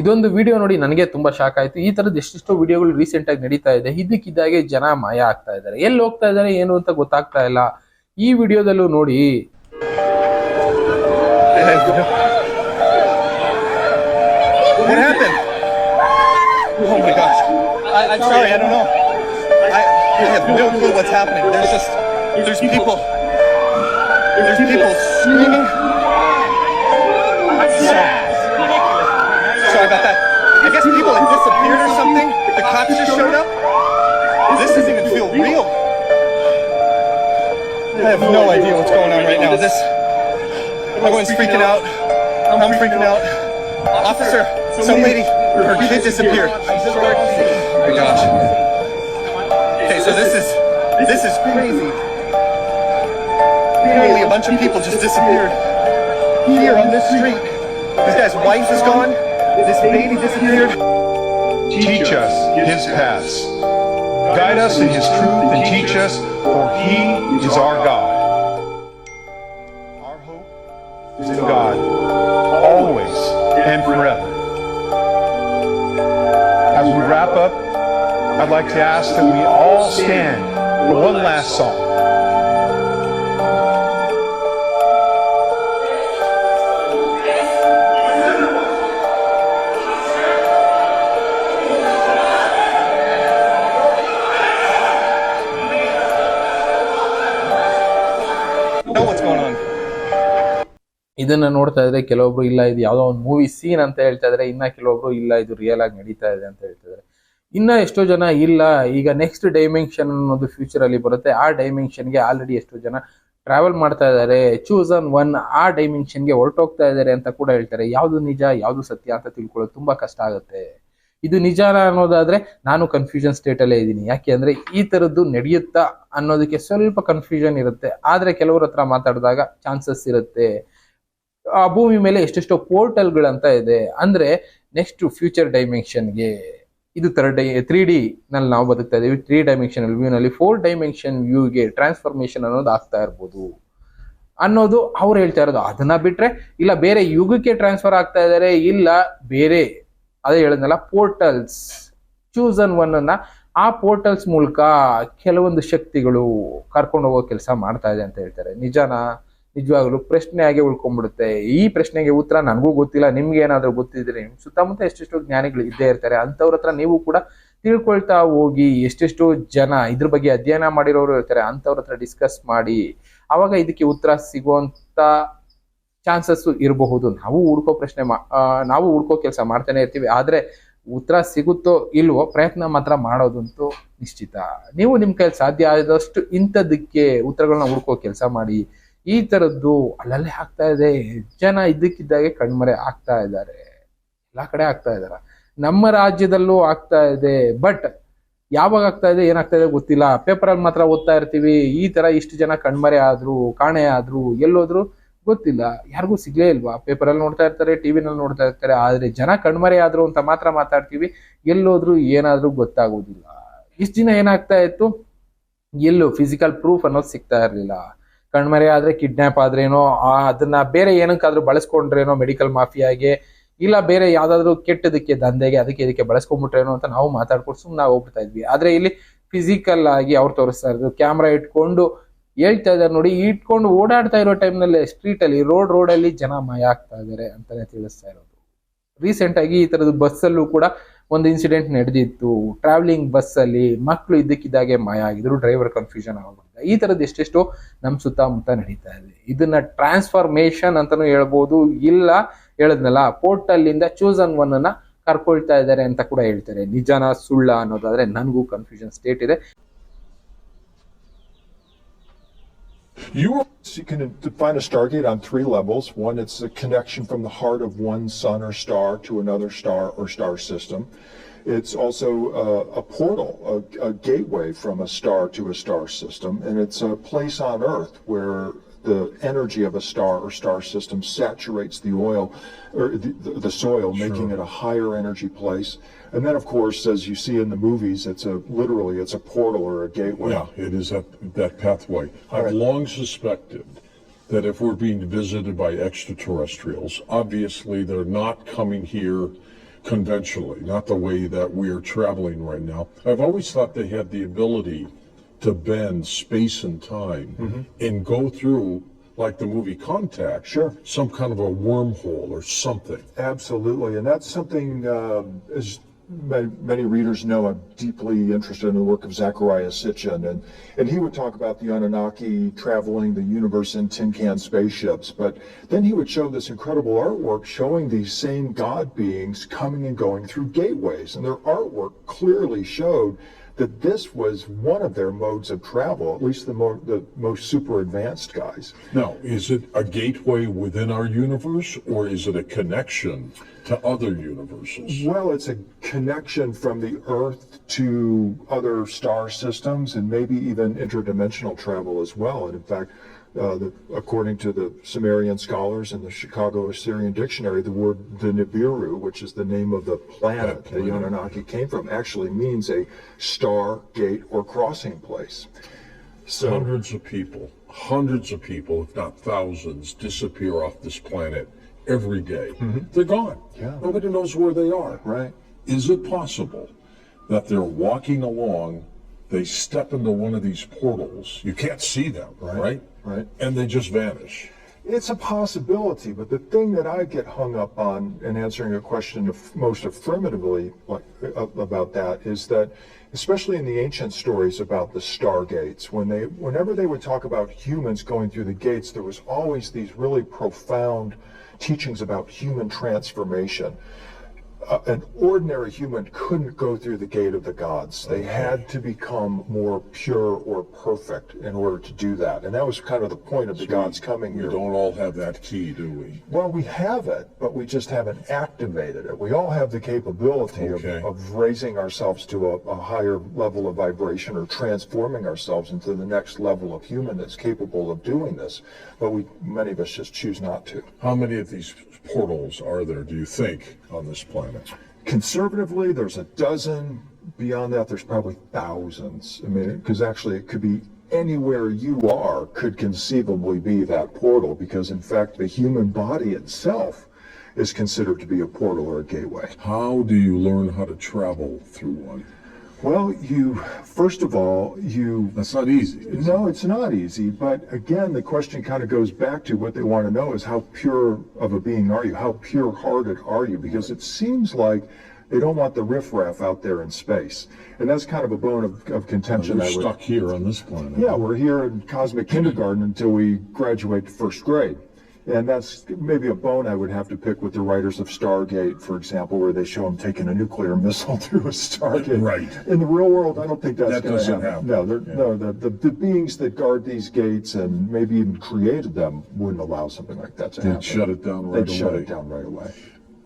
ಇದೊಂದು ವಿಡಿಯೋ ನೋಡಿ ನನಗೆ ತುಂಬಾ ಶಾಕ್ ಆಯ್ತು. ಈ ತರದ ಎಷ್ಟೆಷ್ಟೋ ವಿಡಿಯೋಗಳು ರೀಸೆಂಟ್ ಆಗಿ ನಡೀತಾ ಇದೆ. ಇದಕ್ಕಿದ್ದಾಗೆ ಜನ ಮಾಯ ಆಗ್ತಾ ಇದ್ದಾರೆ. ಎಲ್ಲಿ ಹೋಗ್ತಾ ಇದ್ದಾರೆ, ಏನು ಅಂತ ಗೊತ್ತಾಗ್ತಾ ಇಲ್ಲ. ಈ ವಿಡಿಯೋದಲ್ಲೂ ನೋಡಿ. There's people. There's people gosh. I guess people have disappeared or something. The cops just showed up. This doesn't even feel real. I have no idea what's going on right now. This, everyone's freaking out. I'm freaking out. Officer, some lady, her kid disappeared. Oh my gosh. Okay, so this is this is crazy. Apparently, a bunch of people just disappeared here on this street. This guy's wife is gone. This baby disappeared. Teach us his paths. Guide us in his truth and teach us, for he is our God. Our hope is in God, always and forever. As we wrap up, I'd like to ask that we all stand for one last song. ಇದನ್ನ ನೋಡ್ತಾ ಇದ್ರೆ ಕೆಲವೊಬ್ರು ಇಲ್ಲ, ಇದು ಯಾವ್ದೋ ಒಂದು movie scene ಅಂತ ಹೇಳ್ತಾ ಇದ್ರೆ ಇನ್ನ ಕೆಲವೊಬ್ರು ಇಲ್ಲ, ಇದು ರಿಯಲ್ ಆಗಿ ನಡೀತಾ ಇದೆ ಅಂತ ಹೇಳ್ತಾ ಇದ್ರೆ. ಇನ್ನ ಎಷ್ಟೋ ಜನ ಇಲ್ಲ, ಈಗ ನೆಕ್ಸ್ಟ್ ಡೈಮೆನ್ಷನ್ ಅನ್ನೋದು ಫ್ಯೂಚರ್ ಅಲ್ಲಿ ಬರುತ್ತೆ. ಆ ಡೈಮೆನ್ಷನ್ಗೆ ಆಲ್ರೆಡಿ ಎಷ್ಟೋ ಜನ ಟ್ರಾವೆಲ್ ಮಾಡ್ತಾ ಇದ್ದಾರೆ ಚೂಸ್ ಆನ್ ಒನ್ ಆ ಡೈಮೆನ್ಷನ್ಗೆ ಹೊರಟೋಗ್ತಾ ಇದ್ದಾರೆ ಅಂತ ಕೂಡ ಹೇಳ್ತಾರೆ. ಯಾವ್ದು ನಿಜ, ಯಾವ್ದು ಸತ್ಯ ಅಂತ ತಿಳ್ಕೊಳ್ಳೋದು ತುಂಬಾ ಕಷ್ಟ ಆಗುತ್ತೆ. ಇದು ನಿಜಾನ ಅನ್ನೋದಾದ್ರೆ ನಾನು ಕನ್ಫ್ಯೂಷನ್ ಸ್ಟೇಟ್ ಅಲ್ಲೇ ಇದ್ದೀನಿ. ಯಾಕೆ ಅಂದ್ರೆ ಈ ತರದ್ದು ನಡೆಯುತ್ತಾ ಅನ್ನೋದಕ್ಕೆ ಸ್ವಲ್ಪ ಕನ್ಫ್ಯೂಷನ್ ಇರುತ್ತೆ. ಆದ್ರೆ ಕೆಲವ್ರ ಹತ್ರ ಮಾತಾಡಿದಾಗ ಚಾನ್ಸಸ್ ಇರುತ್ತೆ. ಆ ಭೂಮಿ ಮೇಲೆ ಎಷ್ಟೆಷ್ಟೋ ಪೋರ್ಟಲ್ಗಳಂತ ಇದೆ. ಅಂದ್ರೆ ನೆಕ್ಸ್ಟ್ ಫ್ಯೂಚರ್ ಡೈಮೆನ್ಷನ್ಗೆ ಇದು ಥರ್ಡ್ ಡೈ ತ್ರೀ ಡಿ ನಲ್ಲಿ ನಾವು ಬದುಕ್ತಾ ಇದ್ದೀವಿ ತ್ರೀ ಡೈಮೆನ್ಷನ್ ವ್ಯೂನಲ್ಲಿ ಫೋರ್ ಡೈಮೆನ್ಷನ್ ವ್ಯೂಗೆ ಟ್ರಾನ್ಸ್ಫಾರ್ಮೇಶನ್ ಅನ್ನೋದು ಆಗ್ತಾ ಇರ್ಬೋದು. ಅನ್ನೋದು ಅವ್ರು ಹೇಳ್ತಾ ಇರೋದು. ಅದನ್ನ ಬಿಟ್ರೆ ಇಲ್ಲ, ಬೇರೆ ಯುಗಕ್ಕೆ ಟ್ರಾನ್ಸ್ಫರ್ ಆಗ್ತಾ ಇದಾರೆ, ಇಲ್ಲ, ಬೇರೆ ಅದೇ ಹೇಳಿದ್ನಲ್ಲ ಪೋರ್ಟಲ್ಸ್ ಚೂಸ್ ಅನ್ ಒನ್ ಅನ್ನ ಆ ಪೋರ್ಟಲ್ಸ್ ಮೂಲಕ ಕೆಲವೊಂದು ಶಕ್ತಿಗಳು ಕರ್ಕೊಂಡು ಹೋಗೋ ಕೆಲಸ ಮಾಡ್ತಾ ಇದೆ ಅಂತ ಹೇಳ್ತಾರೆ. ನಿಜಾನಾ? ನಿಜವಾಗ್ಲೂ ಪ್ರಶ್ನೆ ಆಗಿ ಉಳ್ಕೊಂಡ್ಬಿಡುತ್ತೆ. ಈ ಪ್ರಶ್ನೆಗೆ ಉತ್ತರ ನನಗೂ ಗೊತ್ತಿಲ್ಲ ನಿಮ್ಗೆ ಏನಾದ್ರೂ ಗೊತ್ತಿದ್ರೆ ನಿಮ್ ಸುತ್ತಮುತ್ತ ಎಷ್ಟೆಷ್ಟು ಜ್ಞಾನಿಗಳು ಇದ್ದೇ ಇರ್ತಾರೆ. ಅಂಥವ್ರ ಹತ್ರ ನೀವು ಕೂಡ ತಿಳ್ಕೊಳ್ತಾ ಹೋಗಿ ಎಷ್ಟೆಷ್ಟು ಜನ ಇದ್ರ ಬಗ್ಗೆ ಅಧ್ಯಯನ ಮಾಡಿರೋರು ಇರ್ತಾರೆ, ಅಂಥವ್ರ ಹತ್ರ ಡಿಸ್ಕಸ್ ಮಾಡಿ ಅವಾಗ ಇದಕ್ಕೆ ಉತ್ತರ ಸಿಗುವಂತ ಚಾನ್ಸಸ್ ಇರಬಹುದು. ನಾವು ಹುಡ್ಕೋ ಪ್ರಶ್ನೆ ಮಾ ನಾವು ಹುಡ್ಕೋ ಕೆಲಸ ಮಾಡ್ತಾನೆ ಇರ್ತೀವಿ, ಆದ್ರೆ ಉತ್ತರ ಸಿಗುತ್ತೋ ಇಲ್ವೋ ಪ್ರಯತ್ನ ಮಾತ್ರ ಮಾಡೋದಂತೂ ನಿಶ್ಚಿತ. ನೀವು ನಿಮ್ ಕೈಲಿ ಸಾಧ್ಯ ಆದಷ್ಟು ಇಂಥದಕ್ಕೆ ಉತ್ತರಗಳನ್ನ ಹುಡ್ಕೋ ಕೆಲಸ ಮಾಡಿ ಈ ತರದ್ದು ಅಲ್ಲಲ್ಲೇ ಆಗ್ತಾ ಇದೆ. ಜನ ಇದ್ದಕ್ಕಿದ್ದಾಗೆ ಕಣ್ಮರೆ ಆಗ್ತಾ ಇದ್ದಾರೆ. ಎಲ್ಲ ಕಡೆ ಆಗ್ತಾ ಇದಾರ. ನಮ್ಮ ರಾಜ್ಯದಲ್ಲೂ ಆಗ್ತಾ ಇದೆ. ಬಟ್ ಯಾವಾಗ ಆಗ್ತಾ ಇದೆ, ಏನಾಗ್ತಾ ಇದೆ ಗೊತ್ತಿಲ್ಲ. ಪೇಪರ್ ಅಲ್ಲಿ ಮಾತ್ರ ಓದ್ತಾ ಇರ್ತೀವಿ. ಈ ತರ ಇಷ್ಟು ಜನ ಕಣ್ಮರೆ ಆದ್ರು, ಕಾಣೆ ಆದ್ರು, ಎಲ್ಲೋದ್ರು ಗೊತ್ತಿಲ್ಲ. ಯಾರಿಗೂ ಸಿಗ್ಲೇ ಇಲ್ವಾ? ಪೇಪರ್ ಅಲ್ಲಿ ನೋಡ್ತಾ ಇರ್ತಾರೆ ಟಿವಿನಲ್ಲಿ ನೋಡ್ತಾ ಇರ್ತಾರೆ. ಆದ್ರೆ ಜನ ಕಣ್ಮರೆ ಆದ್ರು ಅಂತ ಮಾತ್ರ ಮಾತಾಡ್ತೀವಿ. ಎಲ್ಲೋದ್ರು ಏನಾದ್ರೂ ಗೊತ್ತಾಗೋದಿಲ್ಲ. ಇಷ್ಟು ದಿನ ಏನಾಗ್ತಾ ಇತ್ತು? ಎಲ್ಲೂ ಫಿಸಿಕಲ್ ಪ್ರೂಫ್ ಅನ್ನೋದು ಸಿಗ್ತಾ ಇರ್ಲಿಲ್ಲ. ಕಣ್ಮರೆ ಆದ್ರೆ ಕಿಡ್ನಾಪ್ ಆದ್ರೇನೋ ಅದನ್ನ ಬೇರೆ ಏನಕ್ಕಾದ್ರೂ ಬಳಸ್ಕೊಂಡ್ರೇನೋ ಮೆಡಿಕಲ್ ಮಾಫಿಯಾಗೆ, ಇಲ್ಲ ಬೇರೆ ಯಾವ್ದಾದ್ರು ಕೆಟ್ಟದಕ್ಕೆ, ದಂಧೆಗೆ ಅದಕ್ಕೆ ಇದಕ್ಕೆ ಬಳಸ್ಕೊಂಡ್ಬಿಟ್ರೇನೋ ಅಂತ ನಾವು ಮಾತಾಡ್ಕೊಂಡು ಸುಮ್ಮನೆ ಹೋಗ್ಬಿಡ್ತಾ ಇದ್ವಿ. ಆದ್ರೆ ಇಲ್ಲಿ ಫಿಸಿಕಲ್ ಆಗಿ ಅವ್ರು ತೋರಿಸ್ತಾ ಇದ್ರು ಕ್ಯಾಮ್ರಾ ಇಟ್ಕೊಂಡು ಹೇಳ್ತಾ ಇದಾರೆ ನೋಡಿ, ಇಟ್ಕೊಂಡು ಓಡಾಡ್ತಾ ಇರೋ ಟೈಮ್ನಲ್ಲಿ ಸ್ಟ್ರೀಟ್ ಅಲ್ಲಿ ರೋಡ್ ರೋಡ್ ಅಲ್ಲಿ ಜನ ಮಾಯ ಆಗ್ತಾ ಇದಾರೆ ಅಂತಾನೆ ತಿಳಿಸ್ತಾ ಇರೋದು. ರೀಸೆಂಟ್ ಆಗಿ ಈ ತರದ ಬಸ್ ಅಲ್ಲೂ ಕೂಡ ಒಂದು ಇನ್ಸಿಡೆಂಟ್ ನಡೆದಿತ್ತು. ಟ್ರಾವೆಲಿಂಗ್ ಬಸ್ ಅಲ್ಲಿ ಮಕ್ಕಳು ಇದ್ದಕ್ಕಿದ್ದಾಗೆ ಮಾಯ ಆಗಿದ್ರು ಡ್ರೈವರ್ ಕನ್ಫ್ಯೂಷನ್ ಆಗ್ಬಿಟ್ಟಿದೆ ಈ ಥರದ್ದು ಎಷ್ಟೆಷ್ಟೋ ನಮ್ಮ ಸುತ್ತಮುತ್ತ ನಡೀತಾ ಇದೆ. ಇದನ್ನ ಟ್ರಾನ್ಸ್ಫಾರ್ಮೇಶನ್ ಅಂತಾನು ಹೇಳ್ಬೋದು. ಇಲ್ಲ, ಹೇಳದ್ನಲ್ಲ ಪೋರ್ಟಲ್ ಇಂದ ಚೂಸ್ ಅನ್ ಒನ್ ಅನ್ನ ಕರ್ಕೊಳ್ತಾ ಇದ್ದಾರೆ ಅಂತ ಕೂಡ ಹೇಳ್ತಾರೆ. ನಿಜಾನ ಸುಳ್ಳ ಅನ್ನೋದಾದ್ರೆ ನನಗೂ ಕನ್ಫ್ಯೂಷನ್ ಸ್ಟೇಟ್ ಇದೆ. You you can define a stargate on three levels. One, it's a connection from the heart of one sun or star to another star or star system. It's also uh, a portal, a, a gateway from a star to a star system, and it's a place on Earth where the energy of a star or star system saturates the oil or the, the, soil, making it a higher energy place. And then, of course, as you see in the movies, it's a literally it's a portal or a gateway. Yeah, it is that, that pathway. I've Right. long suspected that if we're being visited by extraterrestrials, obviously they're not coming here conventionally, not the way that we are traveling right now. I've always thought they had the ability to bend space and time and go through, like the movie Contact, Sure. some kind of a wormhole or something. Absolutely, and that's something, um, as many, many readers know, I'm deeply interested in the work of Zachariah Sitchin, and, and he would talk about the Anunnaki traveling the universe in tin can spaceships, but then he would show this incredible artwork showing these same God beings coming and going through gateways, and their artwork clearly showed that this was one of their modes of travel, at least the, more, the most super advanced guys. Now, is it a gateway within our universe or is it a connection to other universes? Well, it's a connection from the Earth to other star systems and maybe even interdimensional travel as well. And in fact, uh, the, according to the Sumerian scholars in the Chicago Assyrian Dictionary, the word the Nibiru, which is the name of the planet That the. Anunnaki came from, actually means a star, gate, or crossing place. So, Hundreds of people, hundreds of people, if not thousands, disappear off this planet every day. They're gone. Yeah. Nobody knows where they are. right. Is it possible that they're walking along, they step into one of these portals, you can't see them, right? right. And they just vanish. It's a possibility, but the thing that I get hung up on in answering a question of most affirmatively like, uh, about that is that, especially in the ancient stories about the stargates, when they, whenever they would talk about humans going through the gates, there was always these really profound teachings about human transformation. Uh, an ordinary human couldn't go through the gate of the gods. They had to become more pure or perfect in order to do that. And that was kind of the point of the gods coming We here. don't all have that key, do we? Well, we have it, but we just haven't activated it. We all have the capability Okay. of, of raising ourselves to a, a higher level of vibration or transforming ourselves into the next level of human that's capable of doing this. But we, many of us just choose not to. How many of these portals are there, do you think, on this planet? Conservatively, there's a dozen. Beyond that, there's probably thousands. I mean, because actually, it could be anywhere you are could conceivably be that portal. Because in fact, the human body itself is considered to be a portal or a gateway. How do you learn how to travel through one? Well, you first of all, you That's not easy. is it? no, it's not easy. But again, the question kind of goes back to what they want to know is how pure of a being are you? How pure hearted are you? Because it seems like they don't want the riffraff out there in space. And that's kind of a bone of, of contention. We're I would, stuck here on this planet. yeah, we're here in cosmic kindergarten until we graduate to first grade. And that's maybe a bone I would have to pick with the writers of Stargate, for example, where they show them taking a nuclear missile through a Stargate. Right. In the real world, I don't think that's That going to doesn't happen. happen. No, they're, Yeah. no, the, the, the beings that guard these gates and maybe even created them wouldn't allow something like that to happen. They'd shut it down They'd right shut away. it down right away.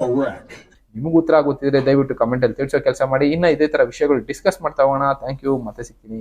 Iraq. ನಿಮಗೆ ಉತ್ತರ ಗೊತ್ತಿದ್ರೆ ದಯವಿಟ್ಟು comment ಅಲ್ಲಿ ತಿಳಿಸೋ ಕೆಲಸ ಮಾಡಿ ಇನ್ನ ಇದೇ ತರ ವಿಷಯಗಳು ಡಿಸ್ಕಸ್ ಮಾಡ್ತಾ ಹೋಗೋಣ ಥ್ಯಾಂಕ್ ಯು ಮತ್ತೆ ಸಿಗ್ತೀನಿ